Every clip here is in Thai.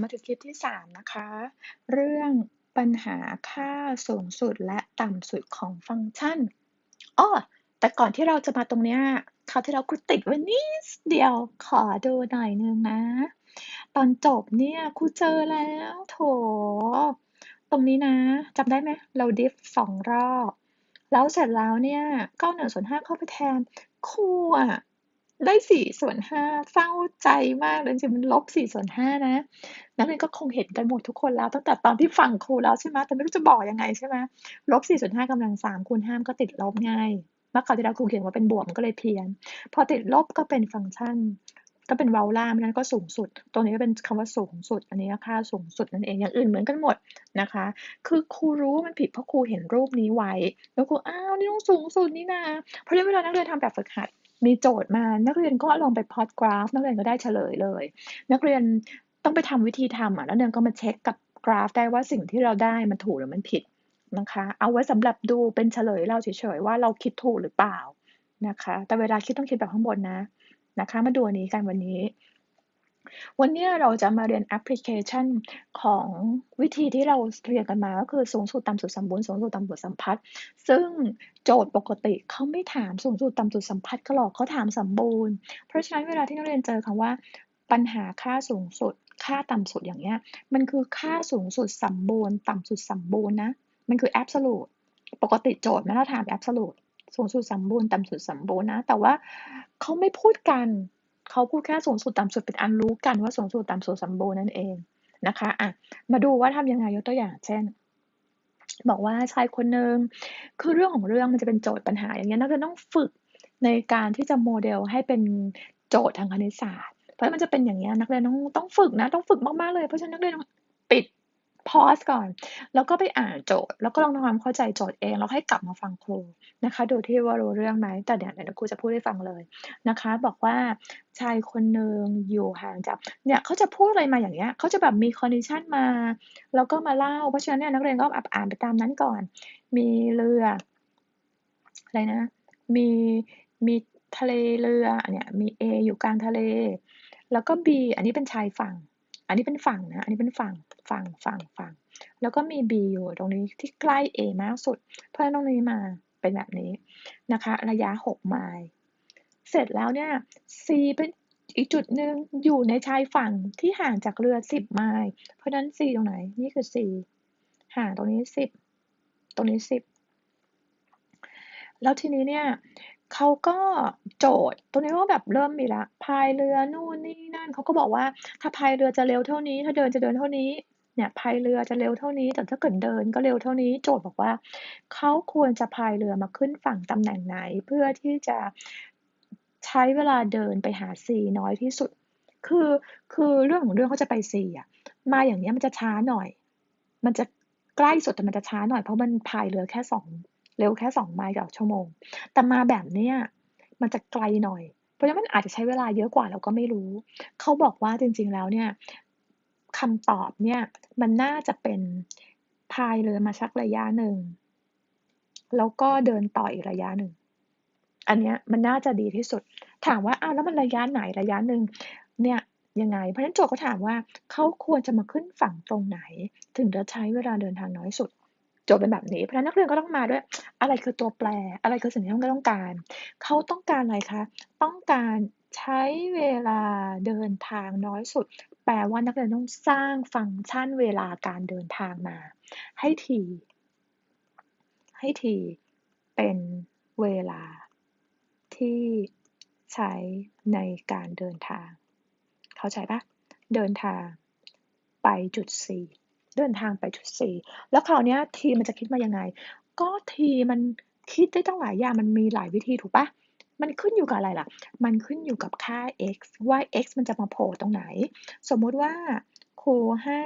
มาถึงคลิปที่ 3 นะคะ เรื่องปัญหาค่าสูงสุดและต่ำสุดของฟังก์ชันอ้อแต่ก่อนที่เราจะมาตรงเนี้ยคราวที่แล้วครูติดไว้นิดเดียวขอดูหน่อยนึงนะ ตอนจบเนี่ยครูเจอแล้วโถ ตรงนี้นะจำได้ไหมเรา diff 2รอบ แล้วเสร็จแล้วเนี่ยก็เอา1ส่วน5เข้าไปแทนครูอะ ได้4ส่วน5เศร้าใจมากเลยจริงมันลบ4ส่วน5นะนักเรียนก็คงเห็นกันหมดทุกคนแล้ว ตั้งแต่ตอนที่ฟังครูแล้วใช่ไหมแต่ไม่รู้จะบอกยังไงใช่ไหมลบ4ส่วน5กำลัง3คูณ5มันก็ติดลบไงเมื่อคราวที่แล้วครูเขียนว่าเป็นบวกมันก็เลยเพี้ยน พอติดลบก็เป็นฟังก์ชัน ก็เป็นเวลล่ามันนั้นก็สูงสุด ตรงนี้ก็เป็นคำว่าสูงสุด อันนี้ก็ค่าสูงสุดนั่นเอง อย่างอื่นเหมือนกันหมดนะคะ คือครูรู้ว่ามันผิดเพราะครูเห็นรูปนี้ไว้ แล้วครูอ้าวนี่ต้องสูงสุดนี่นาเพราะฉะนั้นเวลานักเรียนทำแบบฝึกหัด มีโจทย์มานักเรียนก็ลองไปพอดกราฟ นักเรียนก็ได้เฉลยเลย นักเรียนต้องไปทำวิธีทำอะแล้วเรียนก็มาเช็คกับกราฟได้ว่าสิ่งที่เราได้มันถูกหรือมันผิดนะคะ เอาไว้สำหรับดูเป็นเฉลยเราเฉยๆว่าเราคิดถูกหรือเปล่านะคะ แต่เวลาคิดต้องคิดแบบข้างบนนะนะคะ มาดูอันนี้กันวันนี้ วันนี้เราจะมาเรียนแอปพลิเคชันของวิธีที่เราเรียนกันมาก็คือสูงสุดต่ำสุดสมบูรณ์สูงสุดต่ำสุดสัมพัทธ์ซึ่งโจทย์ปกติเขาไม่ถามสูงสุดต่ำสุดสัมพัทธ์ก็หรอกเขาถามสมบูรณ์ เพราะฉะนั้นเวลาที่นักเรียนเจอคำว่า ปัญหาค่าสูงสุด ค่าต่ำสุดอย่างเงี้ยมันคือค่าสูงสุดสมบูรณ์ ต่ำสุดสมบูรณ์นะมันคือ absolute ปกติโจทย์มันต้องถาม absolute สูงสุดสมบูรณ์ต่ำสุดสมบูรณ์นะ แต่ว่าเขาไม่พูดกัน เขาพูดแค่สูงสุดต่ำสุดเป็นอันรู้กันว่าสูงสุดต่ำสุดสมบูรณ์นั่นเองนะคะอะมาดูว่าทำยังไงยกตัวอย่าง เช่น บอกว่าชายคนหนึ่งคือเรื่องของเรื่องมันจะเป็นโจทย์ปัญหา อย่างเงี้ยนักเรียนต้องฝึกในการที่จะโมเดลให้เป็นโจทย์ทางคณิตศาสตร์ เพราะมันจะเป็นอย่างเงี้ยนักเรียนต้องต้องฝึกนะต้องฝึกมากๆเลยเพราะฉะนั้นนักเรียนต้องปิด พอสก่อน แล้วก็ไปอ่านโจทย์ แล้วก็ลองทำความเข้าใจโจทย์เอง แล้วให้กลับมาฟังครูนะคะ ดูที่ว่ารู้เรื่องไหม แต่เดี๋ยวเดี๋ยวครูจะพูดให้ฟังเลยนะคะ บอกว่าชายคนหนึ่งอยู่ห่างจาก เนี่ยเขาจะพูดอะไรมาอย่างเงี้ยเขาจะแบบมีคอนดิชันมา แล้วก็มาเล่า เพราะฉะนั้นเนี่ยนักเรียนก็อ่านไปตามนั้นก่อน มีเรือ อะไรนะ มี มีทะเลเรือ เนี่ย มี A อยู่กลางทะเล แล้วก็ B อันนี้เป็นชายฝั่ง อันนี้เป็นฝั่งนะ อันนี้เป็นฝั่ง ฝั่ง ฝั่ง ฝั่ง แล้วก็มี B อยู่ตรงนี้ที่ใกล้ A มากสุด เพราะฉะนั้นตรงนี้มาเป็นแบบนี้นะคะ ระยะ 6 ไมล์ เสร็จแล้วเนี่ย C เป็นอีกจุดหนึ่งอยู่ในชายฝั่งที่ห่างจากเรือ 10 ไมล์ เพราะฉะนั้น C ตรงไหน นี่คือ C ห่างตรงนี้ 10 ตรงนี้ 10 แล้วทีนี้เนี่ย เขาก็โจทย์ตรงนี้ก็แบบเริ่มมีละพายเรือนู่นนี่นั่นเขาก็บอกว่าถ้าพายเรือจะเร็วเท่านี้ ถ้าเดินจะเดินเท่านี้เนี่ยพายเรือจะเร็วเท่านี้ แต่ถ้าเกิดเดินก็เร็วเท่านี้ โจทย์บอกว่าเขาควรจะพายเรือมาขึ้นฝั่งตำแหน่งไหน เพื่อที่จะใช้เวลาเดินไปหา C น้อยที่สุด คือคือเรื่องของเรื่องเขาจะไป C อะมาอย่างเนี้ยมันจะช้าหน่อย มันจะใกล้สุดแต่มันจะช้าหน่อยเพราะมันพายเรือแค่สอง เร็วแค่สองไมล์ต่อชั่วโมง แต่มาแบบเนี้ยมันจะไกลหน่อย เพราะฉะนั้นมันอาจจะใช้เวลาเยอะกว่าเราก็ไม่รู้ เขาบอกว่าจริงๆแล้วเนี่ยคำตอบเนี่ยมันน่าจะเป็นพายเรือมาสักระยะหนึ่ง แล้วก็เดินต่ออีกระยะหนึ่ง อันเนี้ยมันน่าจะดีที่สุด ถามว่าอ้าวแล้วมันระยะไหนระยะหนึ่งเนี่ยยังไง เพราะฉะนั้นโจทย์เขาถามว่าเขาควรจะมาขึ้นฝั่งตรงไหน ถึงจะใช้เวลาเดินทางน้อยสุด จทย์เป็นแบบนี้ เพราะนั้นนักเรียนก็ต้องมาด้วย อะไรคือตัวแปร อะไรคือสิ่งที่เขาต้องการ เขาต้องการอะไรคะ ต้องการใช้เวลาเดินทางน้อยสุด แปลว่านักเรียนต้องสร้างฟังก์ชันเวลาการเดินทางมา ให้ที ให้ทีเป็นเวลาที่ใช้ในการเดินทาง เข้าใจปะเดินทางไปจุด C เดินทางไปจุด C แล้วคราวนี้ทีมันจะคิดมายังไง ก็ทีมันคิดได้ตั้งหลายอย่างมันมีหลายวิธีถูกปะมันขึ้นอยู่กับอะไรล่ะ มันขึ้นอยู่กับค่า x ว่า x มันจะมาโผล่ตรงไหน สมมุติว่าครูให้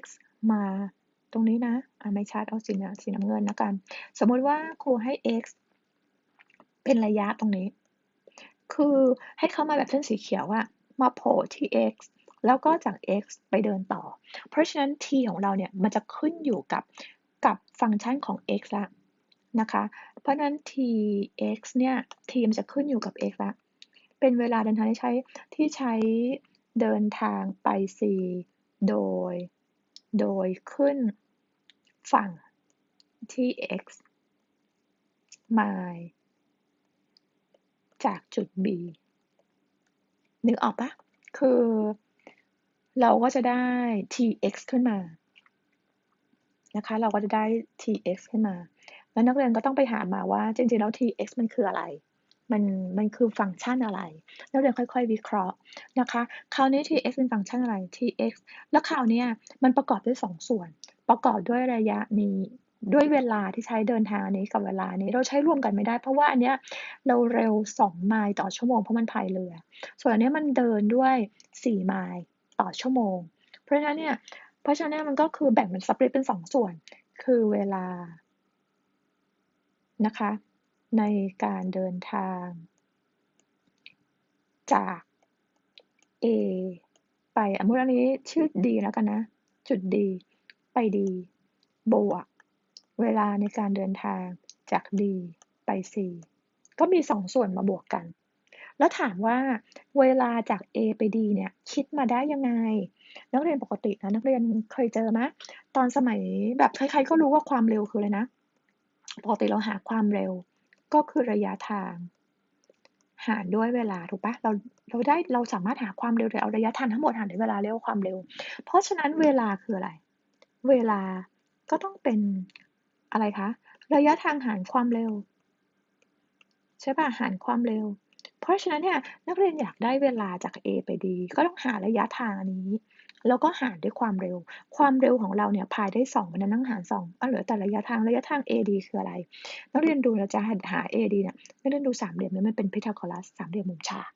x มาตรงนี้นะอะไม่ชัดเอาสีสีน้ำเงินแล้วกัน สมมุติว่าครูให้ x เป็นระยะตรงนี้ คือให้เข้ามาแบบเส้นสีเขียวอะมาโผล่ที่ x แล้วก็จาก x ไปเดินต่อ เพราะฉะนั้น t ของเราเนี่ยมันจะขึ้นอยู่กับกับฟังก์ชันของ x ละนะคะ เพราะฉะนั้น tx เนี่ย t มันจะขึ้นอยู่กับ x ละ เป็นเวลาเดินทางที่ใช้ที่ใช้เดินทางไป c โดย โดยขึ้นฝั่งที่ x มาจากจุด b นึกออกปะคือ เราก็จะได้ tx ขึ้นมา นะคะ เราก็จะได้ tx ขึ้นมา แล้วนักเรียนก็ต้องไปหามาว่าจริงๆแล้ว tx มันคืออะไร มัน มันคือฟังก์ชันอะไร นักเรียนค่อยๆ วิเคราะห์นะคะ คราวนี้ tx เป็นฟังก์ชันอะไร tx แล้วคราวนี้มันประกอบด้วย2ส่วน ประกอบด้วยระยะนี้ ด้วยเวลาที่ใช้เดินทางนี้กับเวลานี้ เราใช้รวมกันไม่ได้ เพราะว่าอันเนี้ยเราเร็ว 2 ไมล์ต่อชั่วโมงเพราะมันพายเรือ ส่วนอันนี้มันเดินด้วย 4 ไมล์ ต่อชั่วโมง เพราะฉะนั้นเนี่ย เพราะฉะนั้นมันก็คือแบ่งเป็นสปริตเป็น 2 ส่วน คือเวลานะคะ ในการเดินทาง จาก A ไปสมมติอันนี้ชื่อ D แล้วกันนะ จุด D ไป D บวก เวลาในการเดินทางจาก D ไป C ก็มี 2 ส่วนมาบวกกัน แล้วถามว่าเวลาจาก A ไป D เนี่ยคิดมาได้ยังไง นักเรียนปกตินะนักเรียนเคยเจอไหมตอนสมัยแบบใครๆก็รู้ว่าความเร็วคืออะไรนะ ปกติเราหาความเร็วก็คือระยะทาง หารด้วยเวลาถูกปะเราเราได้เราสามารถหาความเร็วโดยเอาระยะทางทั้งหมดหารด้วยเวลาเรียกว่าความเร็ว เพราะฉะนั้นเวลาคืออะไร เวลาก็ต้องเป็นอะไรคะ ระยะทางหารความเร็ว ใช่ปะหารความเร็ว เพราะฉะนั้นเนี่ยนักเรียนอยากได้เวลาจาก A ไป D ก็ต้องหาระยะทางนี้ แล้วก็หารด้วยความเร็ว ความเร็วของเราเนี่ยพายได้2มันนั่งหาร2ก็เหลือแต่ระยะทางระยะทาง AD คืออะไร นักเรียนดูเราจะหา AD เนี่ยนักเรียนดูสามเหลี่ยมนี้มันเป็นพีทาโกรัสสามเหลี่ยมมุมฉาก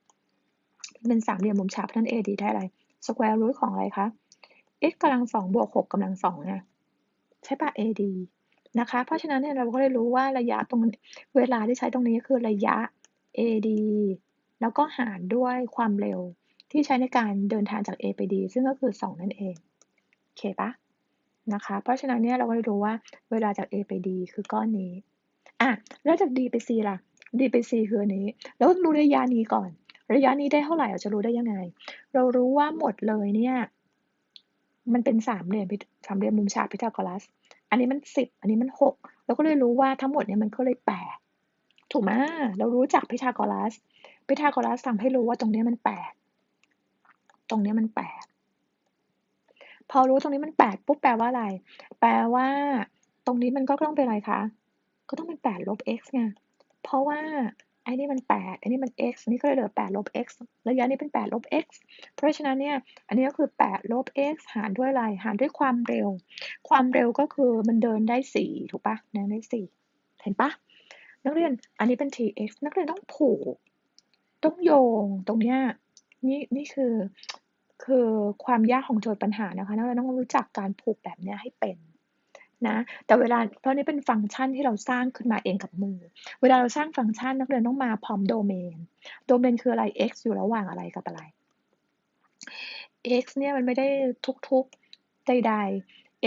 เป็นสามเหลี่ยมมุมฉากเพราะนั้น AD ได้อะไร square root ของอะไรคะ x กำลังสองบวก6กำลังสองไงใช่ปะ AD นะคะ เพราะฉะนั้นเนี่ยเราก็เลยรู้ว่าระยะตรงเวลาที่ใช้ตรงนี้คือระยะ AD แล้วก็หารด้วยความเร็วที่ใช้ในการเดินทางจาก A ไป D ซึ่งก็คือ 2 นั่นเอง โอเคปะนะคะ เพราะฉะนั้นเนี่ยเราก็เลยรู้ว่าเวลาจาก A ไป D คือก้อนนี้ อะ แล้วจาก D ไป C ล่ะ D ไป C คืออันนี้ แล้วรู้ระยะนี้ก่อน ระยะนี้ได้เท่าไหร่เราจะรู้ได้ยังไง เรารู้ว่าหมดเลยเนี่ย มันเป็นสามเหลี่ยมสามเหลี่ยมมุมฉากพีทาโกรัส อันนี้มันสิบอันนี้มันหกเราก็เลยรู้ว่าทั้งหมดเนี่ยมันก็เลยแปด ถูกไหมเรารู้จักพีทาโกรัสพีทาโกรัสทำให้รู้ว่าตรงนี้มันแปดตรงนี้มันแปดพอรู้ตรงนี้มันแปดปุ๊บแปลว่าอะไร แปลว่า ตรงนี้มันก็ต้องเป็นอะไรคะ ก็ต้องเป็นแปดลบ x ไง เพราะว่าไอ้นี่มันแปดไอ้นี่มัน x นี่ก็เลยเหลือแปดลบ x ระยะนี้เป็นแปดลบ x เพราะฉะนั้นเนี่ย อันนี้ก็คือแปดลบ x หารด้วยอะไร หารด้วยความเร็ว ความเร็วก็คือมันเดินได้สี่ถูกปะเดินได้สี่เห็นปะ นักเรียนอันนี้เป็น tx นักเรียนต้องผูก ต้องโยงตรงเนี้ยนี่นี่คือคือความยากของโจทย์ปัญหานะคะนักเรียนต้องรู้จักการผูกแบบเนี้ยให้เป็นนะแต่เวลาเพราะนี้เป็นฟังก์ชันที่เราสร้างขึ้นมาเองกับมือ เวลาเราสร้างฟังก์ชันนักเรียนต้องมาพร้อมโดเมน โดเมนคืออะไร x อยู่ระหว่างอะไรกับอะไร x เนี่ยมันไม่ได้ทุกๆใด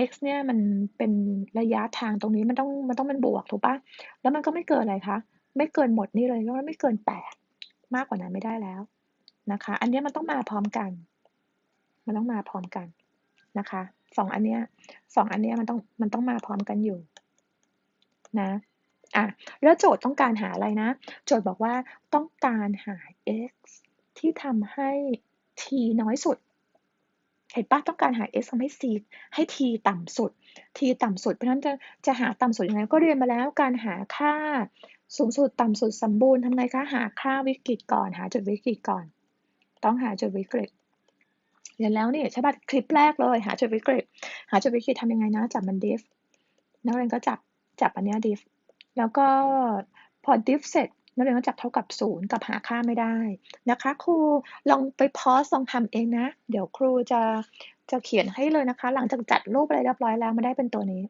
x เนี่ยมันเป็นระยะทางตรงนี้มันต้องมันต้องเป็นบวกถูกปะแล้วมันก็ไม่เกินอะไรคะ ไม่เกินหมดนี่เลยแล้วไม่เกินแปดมากกว่านั้นไม่ได้แล้วนะคะ อันนี้มันต้องมาพร้อมกัน มันต้องมาพร้อมกันนะคะสองอันเนี้ยสองอันเนี้ยมันต้องมันต้องมาพร้อมกันอยู่นะอะแล้วโจทย์ต้องการหาอะไรนะ โจทย์บอกว่าต้องการหา x ที่ทำให้ t น้อยสุด เห็นปะต้องการหา x ทำให้ c ให้ t ต่ำสุด t ต่ำสุด เพราะฉะนั้นจะจะหาต่ำสุดยังไงก็เรียนมาแล้วการหาค่าสูงสุดต่ำสุดสมบูรณ์ทำไงคะหาค่าวิกฤตก่อน หาจุดวิกฤตก่อน ต้องหาจุดวิกฤตเรียนแล้วนี่ใช่ป่ะคลิปแรกเลย หาจุดวิกฤตหาจุดวิกฤตทำยังไงนะจับมันดิฟนักเรียนก็จับจับอันนี้ดิฟแล้วก็พอดิฟเสร็จ นักเรียนก็จับเท่ากับศูนย์กับหาค่าไม่ได้นะคะครูลองไปพอสลองทำเองนะ เดี๋ยวครูจะจะเขียนให้เลยนะคะ หลังจากจัดรูปอะไรเรียบร้อยแล้วมาได้เป็นตัวนี้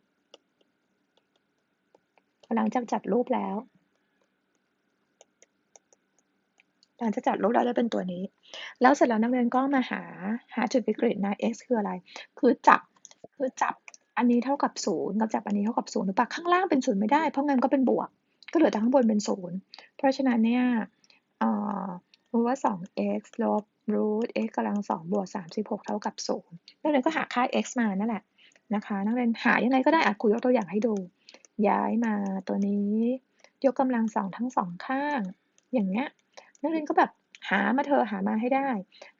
หลังจากจัดรูปแล้ว หลังจากจัดรูปแล้วได้เป็นตัวนี้ แล้วเสร็จแล้วนักเรียนก็มาหาหาจุดวิกฤตนะ x คืออะไร คือจับคือจับอันนี้เท่ากับศูนย์กับจับอันนี้เท่ากับศูนย์หรือเปล่าข้างล่างเป็นศูนย์ไม่ได้เพราะงั้นก็เป็นบวก ก็เหลือแต่ข้างบนเป็นศูนย์เพราะฉะนั้นเนี่ยรู้ว่า 2x ลบรูท x กำลังสองบวกสามสิบหกเท่ากับศูนย์นักเรียนก็หาค่า x มานั่นแหละนะคะนักเรียนหายังไงก็ได้อะครูยกตัวอย่างให้ดู ย้ายมาตัวนี้ ยกกำลังสองทั้งสองข้าง อย่างเงี้ยนักเรียนก็แบบหามาเธอหามาให้ได้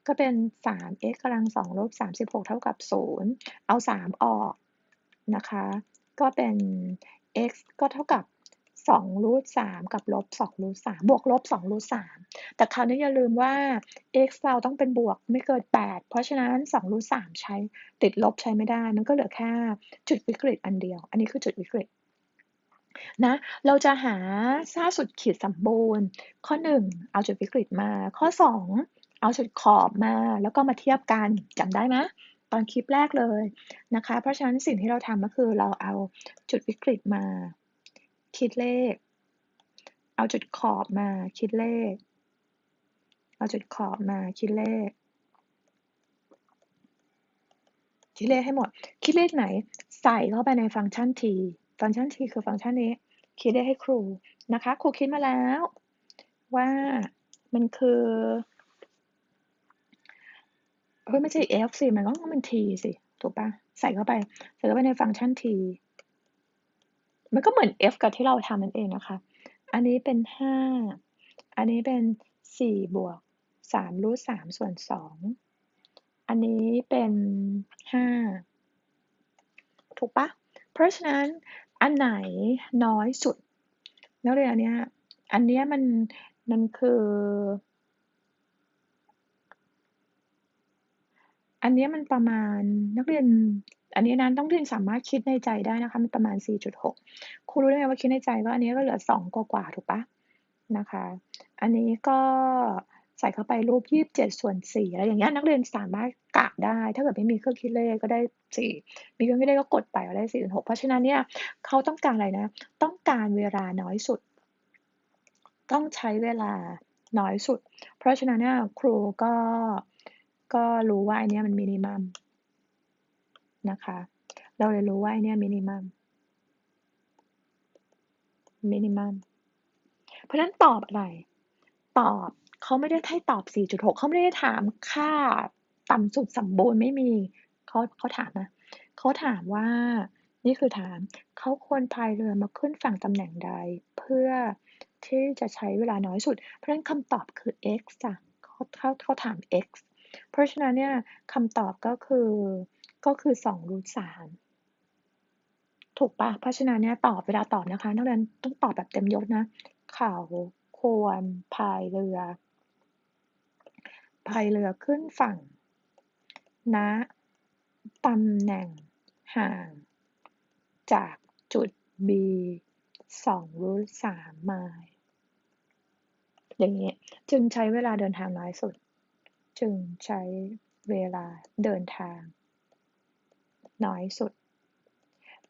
ก็เป็น 3x กำลัง2ลบ36 เท่ากับ 0 เอา 3 ออกนะคะ ก็เป็น x ก็เท่ากับ 2รูท3กับลบ2รูท3บวกลบ2รูท3แต่คราวนี้อย่าลืมว่า x เราต้องเป็นบวกไม่เกิน8เพราะฉะนั้น2รูท3ใช้ติดลบใช้ไม่ได้ มันก็เหลือแค่จุดวิกฤตอันเดียว อันนี้คือจุดวิกฤตนะเราจะหาค่าสุดขีดสมบูรณ์ ข้อ 1 เอาจุดวิกฤตมา ข้อ 2 เอาจุดขอบมา แล้วก็มาเทียบกันจำได้ไหมตอนคลิปแรกเลยนะคะ เพราะฉะนั้นสิ่งที่เราทำก็คือเราเอาจุดวิกฤตมา คิดเลข เอาจุดขอบมาคิดเลข เอาจุดขอบมาคิดเลข คิดเลขให้หมด คิดเลขไหน ใส่เข้าไปในฟังก์ชัน t ฟังก์ชัน t คือฟังก์ชันนี้ คิดได้ให้ครูนะคะ ครูคิดมาแล้ว ว่ามันคือเฮ้ยไม่ใช่ f สิมันก็ต้องเป็น t สิ ถูกปะใส่เข้าไป ใส่เข้าไปในฟังก์ชัน t มันก็เหมือน f กับที่เราทำนั่นเองนะคะ อันนี้เป็น 5 อันนี้เป็น 4 บวก 3 รูท3ส่วน 2 อันนี้เป็น 5 ถูกปะ เพราะฉะนั้นอันไหนน้อยสุดนักเรียนเนี้ย อันเนี้ยมันมันคือ อันเนี้ยมันประมาณนักเรียน อันนี้นั้นต้องเรียนสามารถคิดในใจได้นะคะ มันประมาณ 4.6ครูรู้ได้ไงว่าคิดในใจก็อันนี้ก็เหลือ2กว่าถูกปะนะคะ อันนี้ก็ใส่เข้าไปรูป 27 ส่วน4อะไรอย่างเงี้ยนักเรียนสามารถกะได้ ถ้าเกิดไม่มีเครื่องคิดเลขก็ได้ 4 มีเครื่องคิดเลขก็กดไปก็ได้ 4.6 เพราะฉะนั้นเนี่ยเขาต้องการอะไรนะ ต้องการเวลาน้อยสุด ต้องใช้เวลาน้อยสุด เพราะฉะนั้นเนี่ยครูก็ก็รู้ว่าอันนี้มันมินิมัม นะคะ เราเลยรู้ว่าอันนี้มินิมัมมินิมัมเพราะฉะนั้นตอบอะไร ตอบเขาไม่ได้ให้ตอบ 4.6 เขาไม่ได้ถามค่าต่ำสุดสมบูรณ์ไม่มีเขาเขาถามนะเขาถามว่านี่คือถามเขาควรพายเรือมาขึ้นฝั่งตำแหน่งใด เพื่อที่จะใช้เวลาน้อยสุด เพราะฉะนั้นคำตอบคือ x จ้ะเขาเขาเขาถาม x เพราะฉะนั้นเนี่ยคำตอบก็คือ ก็คือ2รูท3ถูกปะเพราะฉะนั้นเนี่ยตอบเวลาตอบนะคะนักเรียนต้องตอบแบบเต็มยศนะ เขาควรพายเรือพายเรือขึ้นฝั่งณตำแหน่งห่างจากจุด B 2รูท3ไมล์อย่างนี้จึงใช้เวลาเดินทางน้อยสุด จึงใช้เวลาเดินทาง น้อยสุด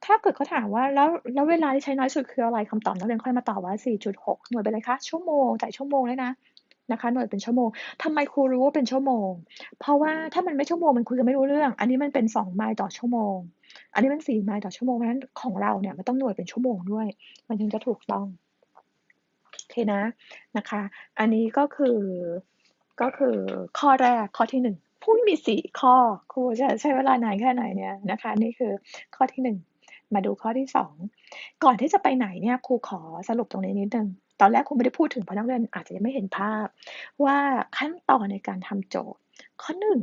ถ้าเกิดเขาถามว่าแล้วแล้วเวลาที่ใช้น้อยสุดคืออะไรคำตอบนักเรียนค่อยมาตอบว่า 4.6 หน่วยเป็นอะไรคะชั่วโมงจ่ายชั่วโมงเลยนะนะคะหน่วยเป็นชั่วโมงทำไมครูรู้ว่าเป็นชั่วโมง เพราะว่าถ้ามันไม่ชั่วโมงมันคุยกันไม่รู้เรื่อง อันนี้มันเป็น 2 ไมล์ต่อชั่วโมง อันนี้มัน4ไมล์ต่อชั่วโมงเพราะฉะนั้นของเราเนี่ยมันต้องหน่วยเป็นชั่วโมงด้วย มันถึงจะถูกต้องโอเคนะนะคะ อันนี้ก็คือก็คือข้อแรกข้อที่ หนึ่งผู้มีสี่ข้อครูจะใช้เวลานานแค่ไหนเนี่ยนะคะ นี่คือข้อที่หนึ่งมาดูข้อที่สองก่อนที่จะไปไหนเนี่ยครูขอสรุปตรงนี้นิดนึงตอนแรกครูไม่ได้พูดถึงเพราะนักเรียนอาจจะยังไม่เห็นภาพ ว่าขั้นตอนในการทำโจทย์ ข้อหนึ่ง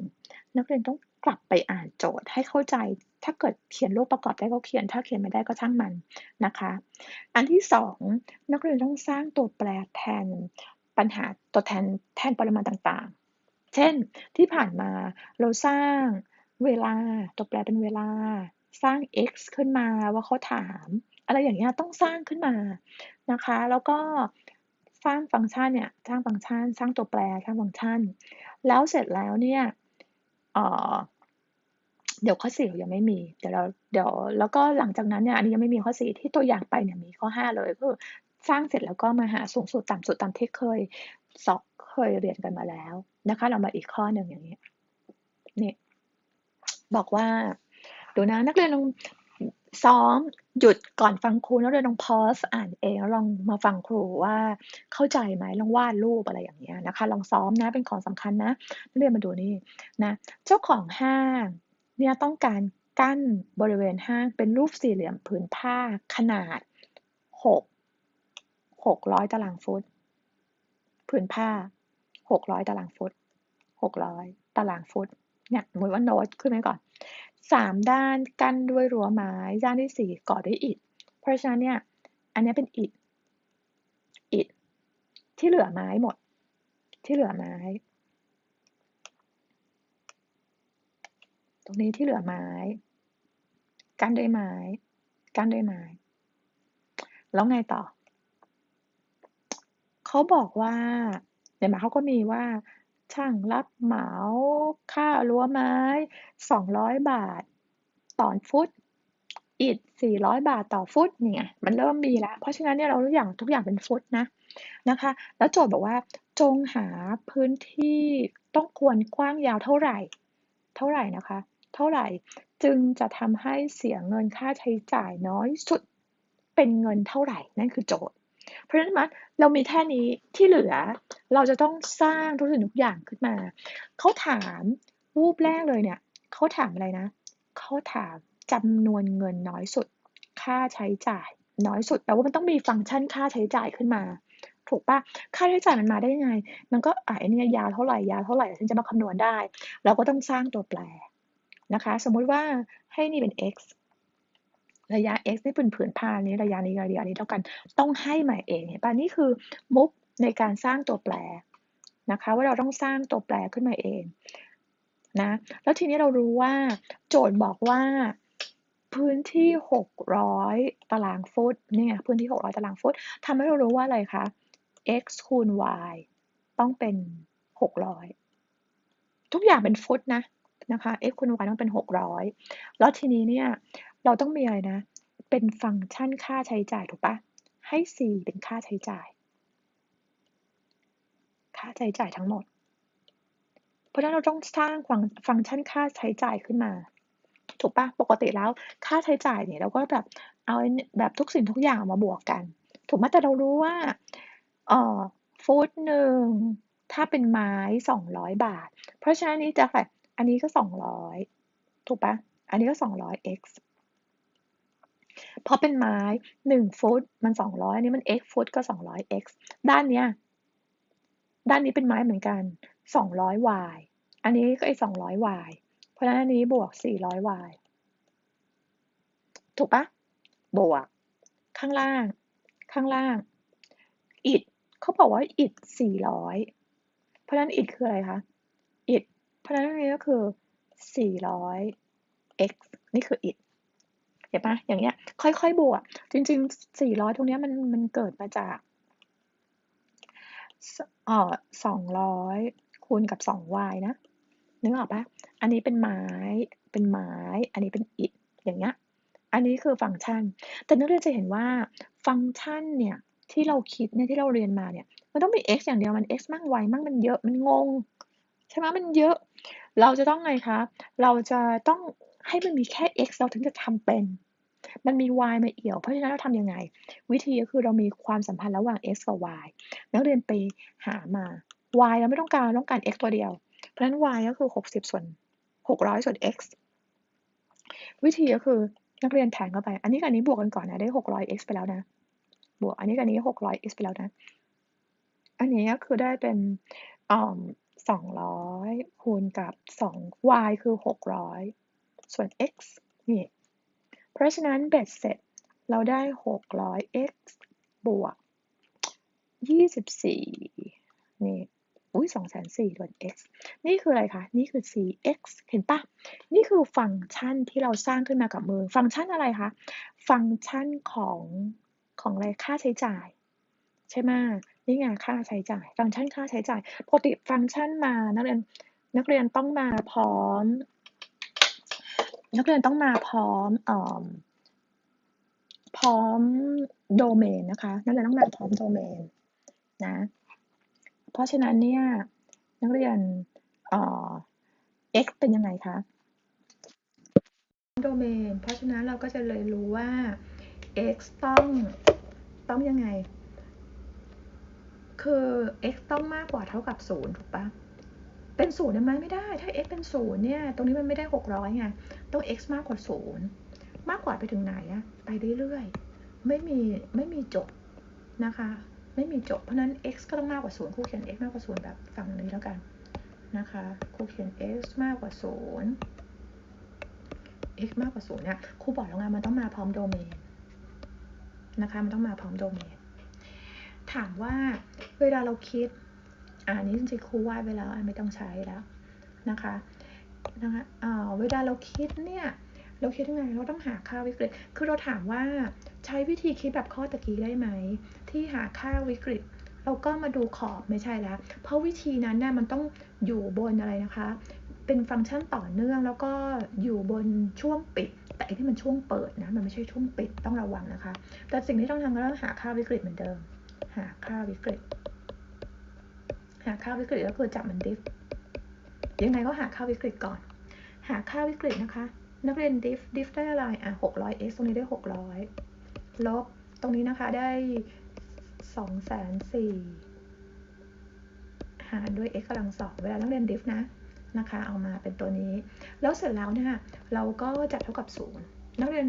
นักเรียนต้องกลับไปอ่านโจทย์ให้เข้าใจ ถ้าเกิดเขียนรูปประกอบได้ก็เขียน ถ้าเขียนไม่ได้ก็ช่างมันนะคะ อันที่สองนักเรียนต้องสร้างตัวแปรแทนปัญหาตัวแทนแทนปริมาณต่าง เช่นที่ผ่านมาเราสร้างเวลาตัวแปรเป็นเวลา สร้าง x ขึ้นมาว่าเขาถาม อะไรอย่างเงี้ยต้องสร้างขึ้นมานะคะ แล้วก็สร้างฟังก์ชันเนี่ยสร้างฟังก์ชัน สร้างตัวแปรสร้างฟังก์ชัน แล้วเสร็จแล้วเนี่ยเเดี๋ยวข้อสี่ยังไม่มีเดี๋ยวเราเดี๋ยวแล้วก็หลังจากนั้นเนี่ยอันนี้ยังไม่มีข้อสี่ที่ตัวอย่างไปเนี่ยมีข้อห้าเลยก็คื สร้างเสร็จแล้วก็มาหาสูงสุดต่ำสุดตามที่เคยสอบเคยเรียนกันมาแล้วนะคะ เรามาอีกข้อหนึ่งอย่างนี้นี่บอกว่าดูนะนักเรียนลองซ้อมหยุดก่อนฟังครูแล้วเดินลองพอสอ่านเองแล้วลองมาฟังครูว่าเข้าใจไหมลองวาดรูปอะไรอย่างเงี้ยนะคะ ลองซ้อมนะเป็นของสำคัญนะนักเรียนมาดูนี่นะเจ้าของห้างเนี่ยต้องการกั้นบริเวณห้างเป็นรูปสี่เหลี่ยมผืนผ้าขนาดห กหกร้อยตารางฟุต ผืนผ้าหกร้อยตารางฟุตหกร้อยตารางฟุต เนี่ยสมมติว่าโน้ตขึ้นไว้ก่อนสามด้านกั้นด้วยรั้วไม้ ด้านที่สี่ก่อด้วยอิฐ เพราะฉะนั้นเนี่ย อันนี้เป็นอิฐ อิฐ ที่เหลือไม้หมด ที่เหลือไม้ ตรงนี้ที่เหลือไม้ กั้นด้วยไม้ กั้นด้วยไม้ แล้วไงต่อ เขาบอกว่าเดี๋ยวมาเขาก็มีว่า ช่างรับเหมาค่ารั้วไม้ 200 บาท ต่อฟุตอิฐ400 บาทต่อฟุตเนี่ยมันเริ่มมีแล้ว เพราะฉะนั้นเนี่ยเราทุกอย่างทุกอย่างเป็นฟุตนะนะคะ แล้วโจทย์บอกว่าจงหาพื้นที่ต้องควรกว้างยาวเท่าไหร่ เท่าไหร่นะคะ เท่าไหร่จึงจะทำให้เสียเงินค่าใช้จ่ายน้อยสุดเป็นเงินเท่าไหร่ นั่นคือโจทย์ เพราะฉะนั้นเรามีแค่นี้ที่เหลือ เราจะต้องสร้างทุกสิ่งทุกอย่างขึ้นมา เขาถามรูปแรกเลยเนี่ยเขาถามอะไรนะเขาถามจำนวนเงินน้อยสุด ค่าใช้จ่ายน้อยสุดแปลว่ามันต้องมีฟังก์ชันค่าใช้จ่ายขึ้นมา ถูกปะค่าใช้จ่ายมันมาได้ยังไง มันก็อะอันนี้ยาวเท่าไหร่ยาวเท่าไหร่ฉันจะมาคำนวณได้ เราก็ต้องสร้างตัวแปรนะคะ สมมุติว่าให้นี่เป็น x ระยะ x นี่เป็นผืนผ้านี้ระยะนี้ระยะนี้เท่ากัน ต้องให้ใหมาเองเห็นปะนี่คือมุกในการสร้างตัวแปรนะคะ ว่าเราต้องสร้างตัวแปรขึ้นมาเองนะแล้วทีนี้เรารู้ว่าโจทย์บอกว่าพื้นที่ 600 ตารางฟุตเนี่ยพื้นที่ 600 ตารางฟุตทำให้เรารู้ว่าอะไรคะ x คูณ y ต้องเป็น 600 ทุกอย่างเป็นฟุตนะนะคะ x คูณ y ต้องเป็น 600 แล้วทีนี้เนี่ย เราต้องมีอะไรนะ เป็นฟังก์ชันค่าใช้จ่ายถูกปะให้ c เป็นค่าใช้จ่าย ค่าใช้จ่ายทั้งหมด เพราะฉะนั้นเราต้องสร้างฟังฟังก์ชันค่าใช้จ่ายขึ้นมา ถูกปะปกติแล้วค่าใช้จ่ายเนี่ยเราก็แบบเอาแบบทุกสิ่งทุกอย่างมาบวกกัน ถูกไหมแต่เรารู้ว่าเอ่อฟุตหนึ่งถ้าเป็นไม้สองร้อยบาท เพราะฉะนั้นนี้จะแบบอันนี้ก็สองร้อยถูกปะอันนี้ก็สองร้อย x พอเป็นไม้หนึ่งฟุตมันสองร้อยอันนี้มัน x ฟุตก็สองร้อย x ด้านเนี้ย ด้านนี้เป็นไม้เหมือนกันสองร้อย y อันนี้ก็ไอ้สองร้อย y เพราะฉะนั้นอันนี้บวกสี่ร้อย y ถูกปะบวก ข้างล่าง ข้างล่าง อิดเขาบอกว่าอิดสี่ร้อยเพราะฉะนั้นอิดคืออะไรคะ อิด เพราะฉะนั้นอันนี้ก็คือสี่ร้อย x นี่คืออิด เห็นปะอย่างเงี้ย ค่อยๆบวก จริงๆ400ตรงเนี้ยมันมันเกิดมาจากเอ่อ200คูณกับ 2y นะนึกออกปะอันนี้เป็นไม้เป็นไม้ อันนี้เป็นอิฐอย่างเงี้ยอันนี้คือฟังก์ชัน แต่นักเรียนจะเห็นว่าฟังก์ชันเนี่ยที่เราคิดเนี่ยที่เราเรียนมาเนี่ยมันต้องมี x อย่างเดียวมัน x มั่ง y มั่งมันเยอะมันงงใช่ไหมมันเยอะ เราจะต้องไงคะ เราจะต้องให้มันมีแค่ x เราถึงจะทำเป็น มันมี y มาเอี่ยว เพราะฉะนั้นเราทำยังไง วิธีก็คือเรามีความสัมพันธ์ระหว่าง x กับ y นักเรียนไปหามา y เราไม่ต้องการต้องการ x ตัวเดียว เพราะฉะนั้น y ก็คือ 60 ส่วน 600 ส่วน x วิธีก็คือนักเรียนแทนเข้าไป อันนี้กับอันนี้บวกกันก่อนนะได้ 600x ไปแล้วนะ บวกอันนี้กับอันนี้ 600x ไปแล้วนะ อันนี้ก็คือได้เป็นอ่อ200คูณกับ 2y คือ 600 ส่วน x นี่ เพราะฉะนั้นเบ็ดเสร็จเราได้ 600x บวก 24 นี่อุ้ย2 4 0 0 0ส่วน x นี่คืออะไรคะ นี่คือ cx เห็นปะนี่คือฟังก์ชันที่เราสร้างขึ้นมากับมือ ฟังก์ชันอะไรคะ ฟังก์ชันของของอะไร ค่าใช้จ่าย ใช่ไหมนี่ไงค่าใช้จ่าย ฟังก์ชันค่าใช้จ่าย ปกติฟังก์ชันมานักเรียนนักเรียนต้องมาพร้อม นักเรียนต้องมาพร้อมออพร้อมโดเมนนะคะนักเรียนต้องมาพร้อมโดเมนนะเพราะฉะนั้นเนี่ยนักเรียนเอ่อ x เป็นยังไงคะโดเมนเพราะฉะนั้นเราก็จะเลยรู้ว่า x ต้องต้องยังไง คือ x ต้องมากกว่าเท่ากับศูนย์ถูกปะเป็นศูนย์ได้ไหมไม่ได้ ถ้า x เป็นศูนย์เนี่ย ตรงนี้มันไม่ได้หกร้อยไง ต้อง x มากกว่าศูนย์มากกว่าไปถึงไหนอะไปเรื่อยๆ ไม่มีไม่มีจบนะคะ ไม่มีจบ เพราะนั้น x ก็ต้องมากกว่าศูนย์ครูเขียน x มากกว่าศูนย์แบบฝั่งนี้แล้วกันนะคะครูเขียน x มากกว่าศูนย์ x มากกว่าศูนย์เนี่ยครูบอกแล้วไงมันต้องมาพร้อมโดเมนนะคะ มันต้องมาพร้อมโดเมน ถามว่าเวลาเราคิดอ่านี้จริงๆครูวาดไปแล้วไม่ต้องใช้แล้วนะคะ นะคะอ่าเวลาเราคิดเนี่ยเราคิดยังไงเราต้องหาค่าวิกฤต คือเราถามว่าใช้วิธีคิดแบบข้อตะกี้ได้ไหม ที่หาค่าวิกฤต เราก็มาดูขอบไม่ใช่แล้ว เพราะวิธีนั้นเนี่ยมันต้องอยู่บนอะไรนะคะ เป็นฟังก์ชันต่อเนื่องแล้วก็อยู่บนช่วงปิด แต่อันที่มันช่วงเปิดนะมันไม่ใช่ช่วงปิดต้องระวังนะคะ แต่สิ่งที่ต้องทำก็ต้องหาค่าวิกฤตเหมือนเดิม หาค่าวิกฤต หาค่าวิกฤตก็คือจับมันดิฟ ยังไงก็หาค่าวิกฤตก่อน หาค่าวิกฤตนะคะ นักเรียนดิฟดิฟได้อะไรอะ600 x ตรงนี้ได้600ลบตรงนี้นะคะได้2 4 0 0 0หารด้วย x กำลังสองเวลานักเรียนดิฟนะนะคะเอามาเป็นตัวนี้ แล้วเสร็จแล้วเนี่ยเราก็จัดเท่ากับ 0 นักเรียน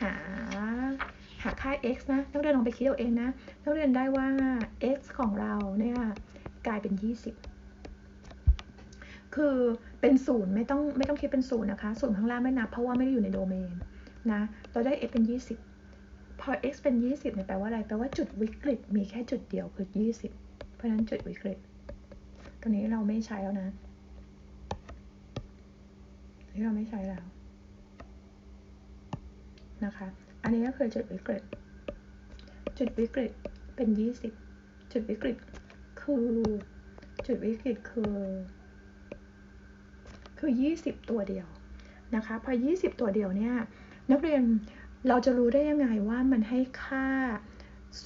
หาหาค่า x นะ นักเรียนลองไปคิดเอาเองนะ นักเรียนได้ว่า x ของเราเนี่ยกลายเป็น 20 คือเป็นศูนย์ไม่ต้องไม่ต้องคิดเป็นศูนย์นะคะศูนย์ข้างล่างไม่นับเพราะว่าไม่ได้อยู่ในโดเมนนะเราได้ x เป็น 20 พอ x เป็น 20เนี่ยแปลว่าอะไรแปลว่าจุดวิกฤตมีแค่จุดเดียวคือ 20 เพราะฉะนั้นจุดวิกฤตตัวนี้เราไม่ใช้แล้วนะนี่เราไม่ใช้แล้วนะคะ อันนี้ก็คือจุดวิกฤต จุดวิกฤตเป็น 20 จุดวิกฤตคือ จุดวิกฤตคือ คือ 20 ตัวเดียวนะคะพอ 20 ตัวเดียวเนี่ยนักเรียนเราจะรู้ได้ยังไงว่ามันให้ค่า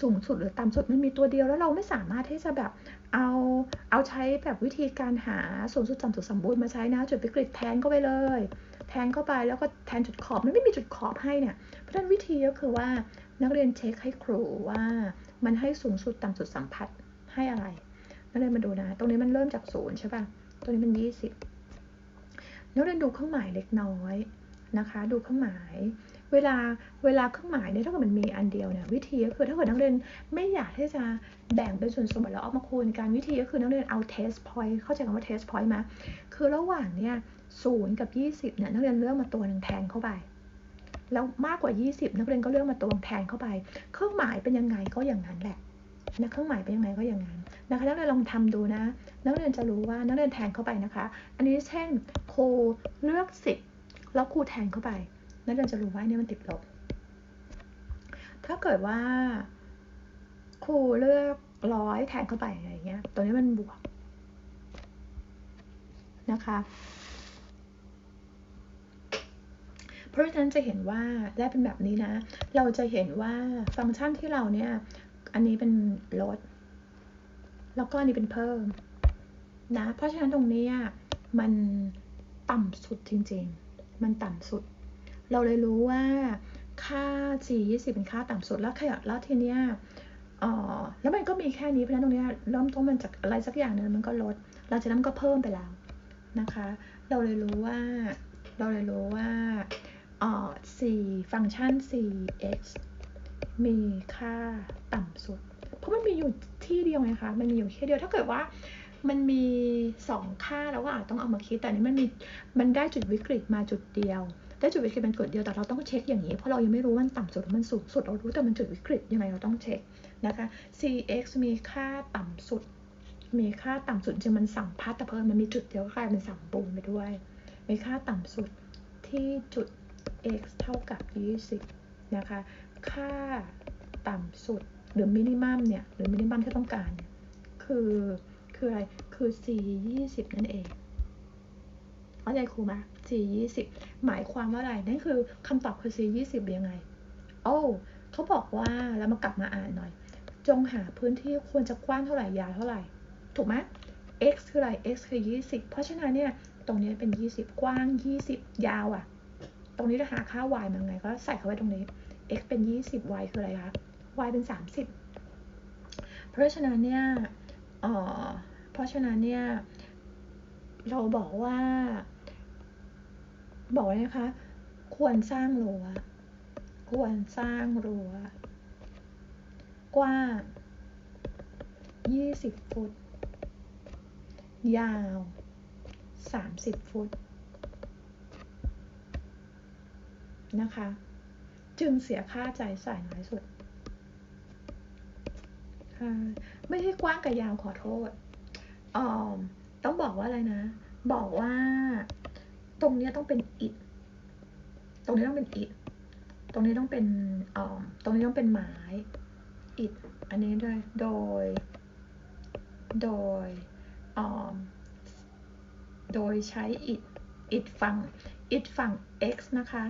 สูงสุดหรือต่ำสุดมันมีตัวเดียวแล้วเราไม่สามารถที่จะแบบเอาเอาใช้แบบวิธีการหาสูงสุดต่ำสุดสมบูรณ์มาใช้นะจุดวิกฤตแทนเข้าไปเลย แทนเข้าไปแล้วก็แทนจุดขอบมันไม่มีจุดขอบให้เนี่ยเพราะฉะนั้นวิธีก็คือว่านักเรียนเช็คให้ครูว่ามันให้สูงสุดต่ำสุดสัมผัสให้อะไรนักเรียนมาดูนะ ตรงนี้มันเริ่มจากศูนย์ใช่ป่ะ ตรงนี้มันยี่สิบ นักเรียนดูเครื่องหมายเล็กน้อยนะคะ ดูเครื่องหมาย เวลาเวลาเครื่องหมายเนี่ยถ้าเกิดมันมีอันเดียวเนี่ยวิธีก็คือถ้าเกิดนักเรียนไม่อยากที่จะแบ่งเป็นส่วนสมบัติแล้วเอามาคูณกันวิธีก็คือนักเรียนเอา test point เข้าใจคำว่า test point ไหมคือระหว่างเนี่ยศูนย์กับ 20เนี่ยนักเรียนเลือกมาตัวหนึ่งแทนเข้าไปแล้วมากกว่า 20 นักเรียนก็เลือกมาตัวแทนเข้าไป เครื่องหมายเป็นยังไงก็อย่างนั้นแหละ นะเครื่องหมายเป็นยังไงก็อย่างนั้นนะคะนักเรียนลองทำดูนะ นักเรียนจะรู้ว่านักเรียนแทนเข้าไปนะคะ อันนี้เช่นครูเลือก10แล้วครูแทนเข้าไป นักเรียนจะรู้ว่าเนี่ยมันติดลบ ถ้าเกิดว่าครูเลือกร้อยแทนเข้าไปอะไรเงี้ย ตัวนี้มันบวกนะคะ เพราะฉะนั้นจะเห็นว่าได้เป็นแบบนี้นะ เราจะเห็นว่าฟังก์ชันที่เราเนี่ย อันนี้เป็นลด แล้วก็อันนี้เป็นเพิ่มนะ เพราะฉะนั้นตรงนี้มันต่ำสุดจริงๆ มันต่ำสุด เราเลยรู้ว่าค่า g 20เป็นค่าต่ำสุดแล้วขยับแล้วทีเนี้ยอ๋อแล้วมันก็มีแค่นี้เพราะฉะนั้นตรงนี้เริ่มต้นมันจากอะไรสักอย่างนึงมันก็ลดหลังจากนั้นก็เพิ่มไปแล้วนะคะ เราเลยรู้ว่า เราเลยรู้ว่าอ๋อ c ฟังก์ชัน cx มีค่า ต่ำสุด เพราะมันมีอยู่ที่เดียวไงคะมันมีอยู่แค่เดียวถ้าเกิดว่ามันมีสองค่าแล้วก็อาจต้องเอามาคิด แต่นี้มันมีมันได้จุดวิกฤตมาจุดเดียวได้จุดวิกฤตเป็นจุดเดียวแต่เราต้องเช็คอย่างนี้ เพราะเรายังไม่รู้มันต่ำสุดหรือมันสูงสุดเรารู้แต่มันจุดวิกฤตยังไงเราต้องเช็คนะคะ cx มีค่าต่ำสุด มีค่าต่ำสุดจริงมันสัมพัทธ์แต่เพิ่มมันมีจุดเดียวกลายเป็นสัมปูนไปด้วย มีค่าต่ำสุดที่จุด x เท่ากับ 20 นะคะ ค่าต่ำสุด หรือมินิมัมเนี่ยหรือมินิมัมที่ต้องการเนี่ยคือคืออะไรคือ c 20นั่นเองเข้าใจครูไหม c 20หมายความว่าอะไรนั่นคือคำตอบคือ c 20ยังไง โอ้เขาบอกว่าแล้วมากลับมาอ่านหน่อย จงหาพื้นที่ควรจะกว้างเท่าไหร่ยาวเท่าไหร่ ถูกไหม x คืออะไร x คือ 20 เพราะฉะนั้นเนี่ยตรงนี้เป็น 20 กว้าง 20 ยาวอะ่ะ ตรงนี้จะหาค่า y มันไงก็ใส่เข้าไปตรงนี้ x เป็น 20 y คืออะไรคะ y เป็น 30 เพราะฉะนั้นเนี่ยเพราะฉะนั้นเนี่ยเราบอกว่า บอกเลยนะคะ ควรสร้างรั้วควรสร้างรั้วกว้าง 20 ฟุต ยาว 30 ฟุต นะคะ จึงเสียค่าใจใส่น้อยสุด ไม่ใช่กว้างกับยาวขอโทษออมต้องบอกว่าอะไรนะ บอกว่า ตรงนี้ต้องเป็นอิฐตรงนี้ต้องเป็นอิฐตรงนี้ต้องเป็นออมตรงนี้ต้องเป็นไม้ อิฐอันนี้ด้วยโดย โดยออมโดยใช้อิฐอิฐฝั่งอิฐฝั่ง x นะคะ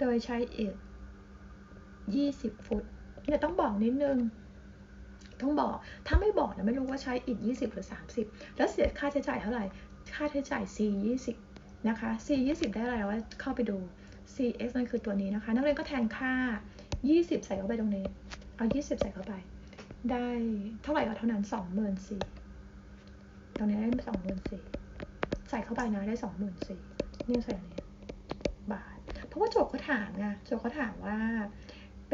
โดยใช้อิฐ20 ฟุตเนี่ยต้องบอกนิดนึง ต้องบอก ถ้าไม่บอกนะไม่รู้ว่าใช้อิฐ20 หรือ 30 แล้วเสียค่าใช้จ่ายเท่าไหร่ ค่าใช้จ่าย C 20นะคะ C 20ได้อะไรว่าเข้าไปดู CX นั่นคือตัวนี้นะคะ นักเรียนก็แทนค่า 20 ใส่เข้าไปตรงนี้ เอา 20 ใส่เข้าไป ได้เท่าไหร่ก็เท่านั้น 24,000ตรงนี้ได้ 24,000ใส่เข้าไปนะได้ 24,000นี่ใส่อันนี้บาท เพราะว่าโจทย์เขาถามไงโจทย์เขาถามว่า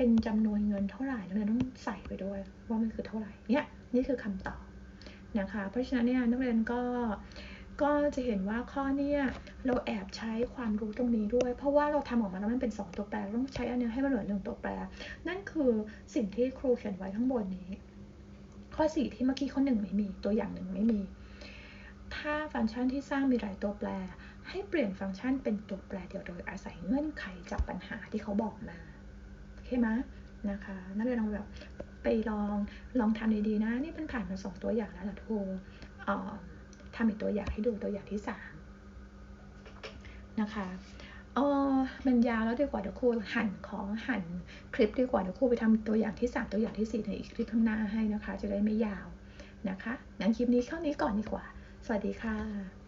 เป็นจำนวนเงินเท่าไหร่นักเรียนต้องใส่ไปด้วยว่ามันคือเท่าไหร่เนี่ยนี่คือคำตอบนะคะ เพราะฉะนั้นเนี่ยนักเรียนก็ก็จะเห็นว่าข้อนี้เราแอบใช้ความรู้ตรงนี้ด้วย เพราะว่าเราทำออกมาแล้วมันเป็น 2 ตัวแปรต้องใช้อันนี้ให้มันเหลือหนึ่งตัวแปร นั่นคือสิ่งที่ครูเขียนไว้ข้างบนนี้ ข้อ 4 ที่เมื่อกี้ข้อหนึ่งไม่มีตัวอย่างหนึ่งไม่มี ถ้าฟังก์ชันที่สร้างมีหลายตัวแปร ให้เปลี่ยนฟังก์ชันเป็นตัวแปรเดียวโดยอาศัยเงื่อนไขจากปัญหาที่เขาบอกมา ช่ไหมนะคะนักเรียนลองแบบไปลองลองทำดีๆนะ นี่เป็นผ่านมาสองตัวอย่างแล้วล่ะทุกทำอีกตัวอย่างให้ดูตัวอย่างที่สามนะคะเออมันยาวแล้วดีกว่าเดี๋ยวครูหั่นของหั่นคลิปดีกว่าเดี๋ยวครูไปทำตัวอย่างที่สามตัวอย่างที่สี่ในอีกคลิปข้างหน้าให้นะคะ จะได้ไม่ยาวนะคะงั้นคลิปนี้เข้านี้ก่อนดีกว่า สวัสดีค่ะ